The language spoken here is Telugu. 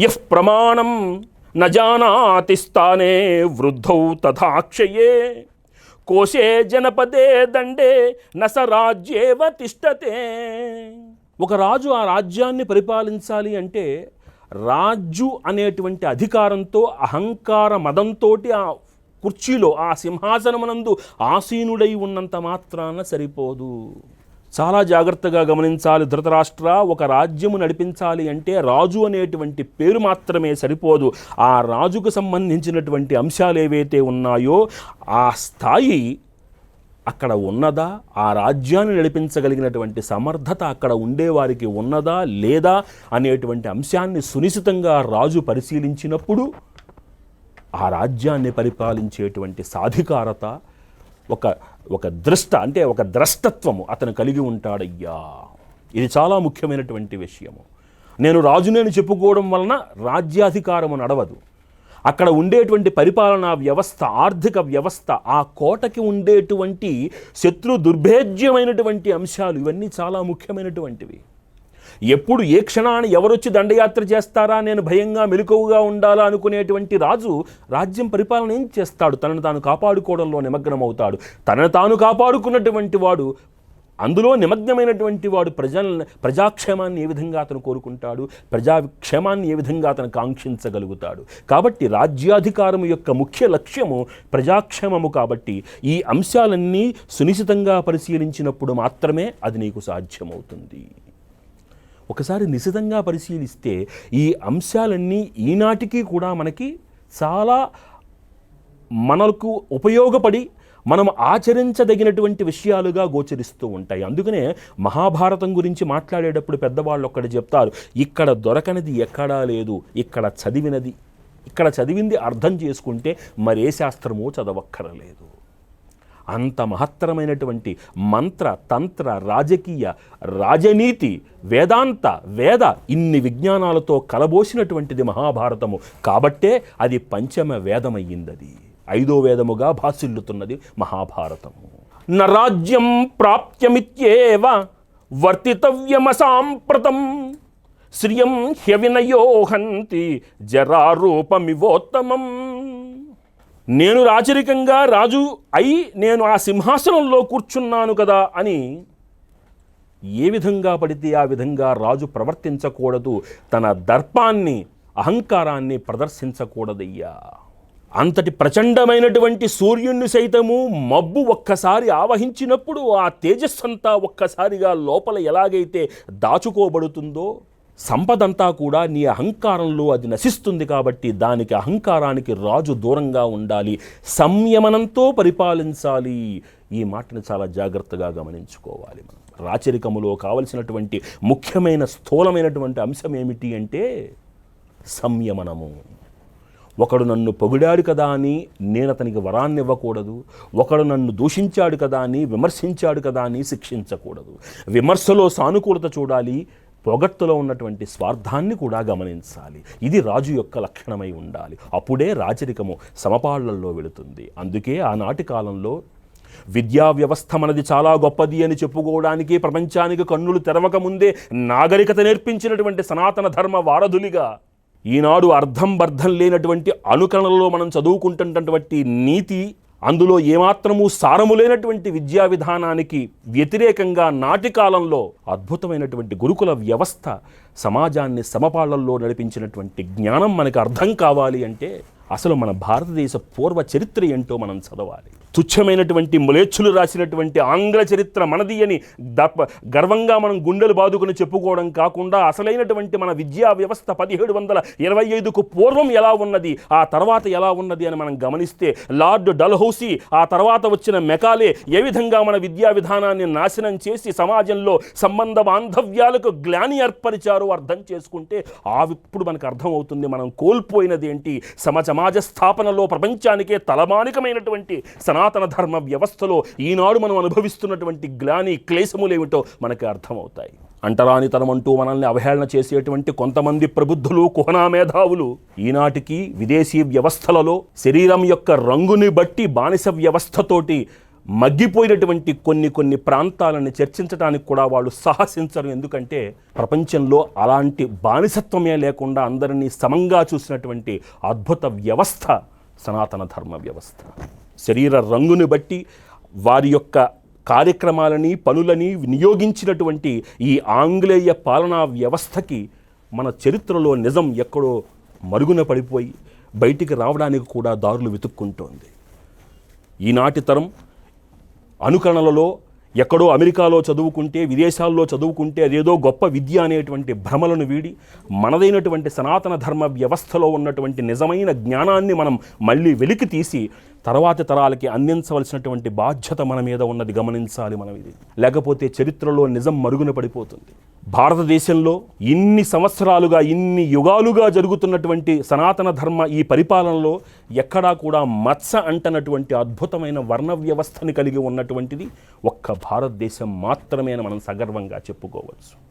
యః ప్రమాణం నజానాతి స్థానే వృద్ధౌ తథాక్షయే. కోశే జనపదే దండే నసరాజ్యేవ తిష్టతే. ఒక రాజు ఆ రాజ్యాన్ని పరిపాలించాలి అంటే రాజు అనేటువంటి అధికారంతో అహంకార మదంతో ఆ కుర్చీలో ఆ సింహాసనమునందు ఆసీనుడై ఉన్నంత మాత్రాన సరిపోదు. చాలా జాగ్రత్తగా గమనించాలి. ధృతరాష్ట్ర ఒక రాజ్యము నడిపించాలి అంటే రాజు అనేటువంటి పేరు మాత్రమే సరిపోదు. ఆ రాజుకు సంబంధించినటువంటి అంశాలు ఏవైతే ఉన్నాయో ఆ స్థాయి అక్కడ ఉన్నదా? ఆ రాజ్యాన్ని నడిపించగలిగినటువంటి సమర్థత అక్కడ ఉండేవారికి ఉన్నదా? లేదా? అనేటువంటి అంశాన్ని సునిశ్చితంగా రాజు పరిశీలించినప్పుడు ఆ రాజ్యాన్ని పరిపాలించేటువంటి సాధికారత ఒక ఒక దృష్ట అంటే ఒక ద్రష్టత్వము అతను కలిగి ఉంటాడయ్యా. ఇది చాలా ముఖ్యమైనటువంటి విషయము. నేను రాజునేని చెప్పుకోవడం వలన రాజ్యాధికారము నడవదు. అక్కడ ఉండేటువంటి పరిపాలనా వ్యవస్థ ఆర్థిక వ్యవస్థ ఆ కోటకి ఉండేటువంటి శత్రు దుర్భేద్యమైనటువంటి అంశాలు ఇవన్నీ చాలా ముఖ్యమైనటువంటివి. ఎప్పుడు ఏ క్షణాన్ని ఎవరొచ్చి దండయాత్ర చేస్తారా? నేను భయంగా మెలుకువగా ఉండాలా? అనుకునేటువంటి రాజు రాజ్యం పరిపాలన ఏం చేస్తాడు? తనను తాను కాపాడుకోవడంలో నిమగ్నమవుతాడు. తనను తాను కాపాడుకున్నటువంటి వాడు అందులో నిమగ్నమైనటువంటి వాడు ప్రజలను ప్రజాక్షేమాన్ని ఏ విధంగా అతను కోరుకుంటాడు? ప్రజాక్షేమాన్ని ఏ విధంగా అతను కాంక్షించగలుగుతాడు? కాబట్టి రాజ్యాధికారం యొక్క ముఖ్య లక్ష్యము ప్రజాక్షేమము కాబట్టి ఈ అంశాలన్నీ సునిశ్చితంగా పరిశీలించినప్పుడు మాత్రమే అది నీకు సాధ్యమవుతుంది. ఒకసారి నిశితంగా పరిశీలిస్తే ఈ అంశాలన్నీ ఈనాటికి కూడా మనకి చాలా మనకు ఉపయోగపడి మనం ఆచరించదగినటువంటి విషయాలుగా గోచరిస్తూ ఉంటాయి. అందుకనే మహాభారతం గురించి మాట్లాడేటప్పుడు పెద్దవాళ్ళు ఒక్కటి చెప్తారు ఇక్కడ దొరకనిది ఎక్కడా లేదు ఇక్కడ చదివినది ఇక్కడ చదివింది అర్థం చేసుకుంటే మరే శాస్త్రమూ చదవక్కరలేదు. అంత మహత్తరమైనటువంటి మంత్ర తంత్ర రాజకీయ రాజనీతి వేదాంత వేద ఇన్ని విజ్ఞానాలతో కలబోసినటువంటిది మహాభారతము. కాబట్టే అది పంచమ వేదమయ్యిందది. ఐదో వేదముగా భాసిల్లుతున్నది మహాభారతము. నరాజ్యం ప్రాప్త్యమిత్యేవ వర్తితవ్యమసాంప్రతం. శ్రియం హ్యవినయోహంతి జరారూపమివోత్తమం. నేను రాచరికంగా రాజు అయి నేను ఆ సింహాసనంలో కూర్చున్నాను కదా అని ఏ విధంగా పడితే ఆ విధంగా రాజు ప్రవర్తించకూడదు తన దర్పాన్ని అహంకారాన్ని ప్రదర్శించకూడదయ్యా. అంతటి ప్రచండమైనటువంటి సూర్యుణ్ణి సైతము మబ్బు ఒక్కసారి ఆవహించినప్పుడు ఆ తేజస్సంతా ఒక్కసారిగా లోపల ఎలాగైతే దాచుకోబడుతుందో సంపదంతా కూడా నీ అహంకారంలో అది నశిస్తుంది కాబట్టి దానికి అహంకారానికి రాజు దూరంగా ఉండాలి. సంయమనంతో పరిపాలించాలి. ఈ మాటను చాలా జాగ్రత్తగా గమనించుకోవాలి మనం. రాచరికములో కావలసినటువంటి ముఖ్యమైన స్థూలమైనటువంటి అంశం ఏమిటి అంటే సంయమనము. ఒకడు నన్ను పొగిడాడు కదా అని నేను అతనికి వరాన్ని ఇవ్వకూడదు. ఒకడు నన్ను దూషించాడు కదా అని విమర్శించాడు కదా అని శిక్షించకూడదు. విమర్శలో సానుకూలత చూడాలి. పొగట్టులో ఉన్నటువంటి స్వార్థాన్ని కూడా గమనించాలి. ఇది రాజు యొక్క లక్షణమై ఉండాలి. అప్పుడే రాచరికము సమపాళ్ళలో వెళుతుంది. అందుకే ఆనాటి కాలంలో విద్యా వ్యవస్థ మనది చాలా గొప్పది అని చెప్పుకోవడానికి ప్రపంచానికి కన్నులు తెరవక ముందే నాగరికత నేర్పించినటువంటి సనాతన ధర్మ వారధులిగా ఈనాడు అర్థం బర్థం లేనటువంటి అనుకరణలో మనం చదువుకుంటున్నటువంటి నీతి అందులో ఏమాత్రము సారము లేనటువంటి విద్యా విధానానికి వ్యతిరేకంగా నాటి కాలంలో అద్భుతమైనటువంటి గురుకుల వ్యవస్థ సమాజాన్ని సమపాళ్ళల్లో నడిపించినటువంటి జ్ఞానం మనకు అర్థం కావాలి అంటే అసలు మన భారతదేశ పూర్వ చరిత్ర ఏంటో మనం చదవాలి. తుచ్చమైనటువంటి ములేచ్చులు రాసినటువంటి ఆంగ్ల చరిత్ర మనది అని దప్ప గర్వంగా మనం గుండెలు బాదుకుని చెప్పుకోవడం కాకుండా అసలైనటువంటి మన విద్యా వ్యవస్థ పదిహేడు వందల ఇరవై ఐదుకు పూర్వం ఎలా ఉన్నది ఆ తర్వాత ఎలా ఉన్నది అని మనం గమనిస్తే లార్డ్ డల్హౌసీ ఆ తర్వాత వచ్చిన మెకాలే ఏ విధంగా మన విద్యా విధానాన్ని నాశనం చేసి సమాజంలో సంబంధ బాంధవ్యాలకు గ్లాని ఏర్పరిచారో అర్థం చేసుకుంటే ఆ ఇప్పుడు మనకు అర్థమవుతుంది మనం కోల్పోయినది ఏంటి సమ సమాజ స్థాపనలో ప్రపంచానికే తలమానికమైనటువంటి సనాతన ధర్మ వ్యవస్థలో ఈనాడు మనం అనుభవిస్తున్నటువంటి గ్లాని క్లేశములేమిటో మనకి అర్థమవుతాయి. అంటరానితనమంటూ మనల్ని అవహేళన చేసేటువంటి కొంతమంది ప్రబుద్ధులు కుహనా మేధావులు ఈనాటికి విదేశీ వ్యవస్థలలో శరీరం యొక్క రంగుని బట్టి బానిస వ్యవస్థతోటి మగ్గిపోయినటువంటి కొన్ని కొన్ని ప్రాంతాలను చర్చించడానికి కూడా వాళ్ళు సాహసించరు. ఎందుకంటే ప్రపంచంలో అలాంటి బానిసత్వమే లేకుండా అందరినీ సమంగా చూసినటువంటి అద్భుత వ్యవస్థ సనాతన ధర్మ వ్యవస్థ. శరీర రంగుని బట్టి వారి యొక్క కార్యక్రమాలని పనులని వినియోగించినటువంటి ఈ ఆంగ్లేయ పాలనా వ్యవస్థకి మన చరిత్రలో నిజం ఎక్కడో మరుగున పడిపోయి బయటికి రావడానికి కూడా దారులు వెతుక్కుంటోంది. ఈనాటి తరం అనుకరణలలో ఎక్కడో అమెరికాలో చదువుకుంటే విదేశాల్లో చదువుకుంటే అదేదో గొప్ప విద్య అనేటువంటి భ్రమలను వీడి మనదైనటువంటి సనాతన ధర్మ వ్యవస్థలో ఉన్నటువంటి నిజమైన జ్ఞానాన్ని మనం మళ్ళీ వెలికి తీసి తర్వాతి తరాలకి అందించవలసినటువంటి బాధ్యత మన మీద ఉన్నది గమనించాలి మనం ఇది. లేకపోతే చరిత్రలో నిజం మరుగున పడిపోతుంది. భారతదేశంలో ఇన్ని సంవత్సరాలుగా ఇన్ని యుగాలుగా జరుగుతున్నటువంటి సనాతన ధర్మ ఈ పరిపాలనలో ఎక్కడా కూడా మత్స అంటనటువంటి అద్భుతమైన వర్ణ వ్యవస్థని కలిగి ఉన్నటువంటిది ఒక్క భారతదేశం మాత్రమే మనం సగర్వంగా చెప్పుకోవచ్చు.